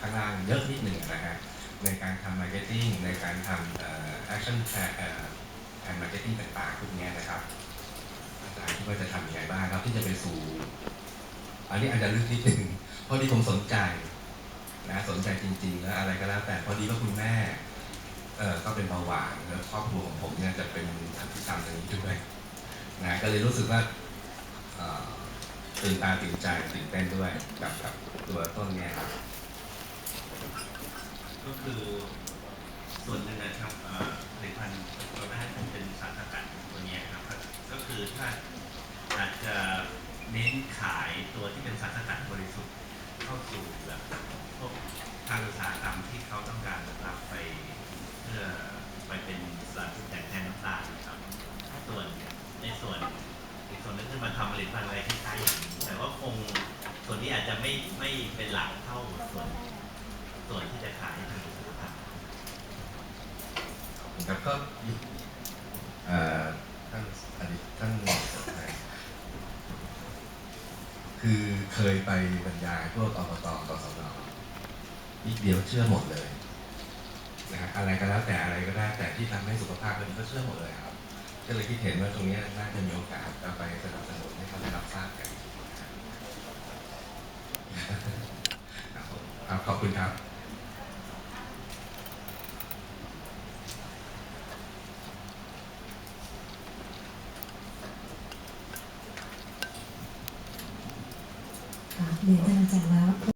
ข้างล่างเยอะนิดหนึ่งนะฮะในการทำมาร์เก็ตติ้งในการทำเอ่อ action plan เอ่อแผนมาร์เก็ตติ้งต่างๆพวกนี้นะครับอาจารย์คิดว่าจะทำยังไงบ้างครับที่จะไปสู่ อันนี้อาจจะลึกนิดหนึ่งเพราะที่ผมสนใจนะสนใจจริงๆ แล้วอะไรก็แล้วแต่พอดีว่าคุณแม่เออก็เป็นเบาหวานแล้วครอบครัวของผมเนี่ยจะเป็นทำพิธีตรงนี้ด้วยนะก็เลยรู้สึกว่าตื่นตาตื่นใจตื่นเต้นด้วยกับกับตัวต้นเนี่ยครับ ก็คือส่วนหนึ่งนะครับผลิตภัณฑ์ตัวแรกผมเป็นสารสกัดตัวนี้ครับ ก็คือถ้าอาจจะเน้นขายตัวที่เป็นสารสกัดบริสุทธิ์เข้าสู่แบบพวกทางอุตสาหกรรมที่เขาต้องการรับไปเพื่อไปเป็นสารปรุงแต่งแทนน้ำตาลนะครับ ส่วนในส่วนอีกส่วนนึงคือมาทำผลิตภัณฑ์อะไรที่คล้ายๆอย่างแต่ว่าคงส่วนนี้อาจจะไม่ไม่เป็นหลักเท่าส่วนส่วนที่จะขาย ครับก็เอ่อท่านอดีตท่านคือเคยไปบรรยายพวกอบตกสนนิดเดียวเชื่อหมดเลยนะฮะอะไรก็แล้วแต่อะไรก็ได้แต่ที่ทำให้สุขภาพมันก็เชื่อหมดเลยครับ ก็เลยคิดเห็นว่าตรงนี้น่าจะมีโอกาสเอาไปสนับสนุนให้เขาได้รับทราบกันครับขอบคุณครับ เรียนท่านอาจารย์แล้ว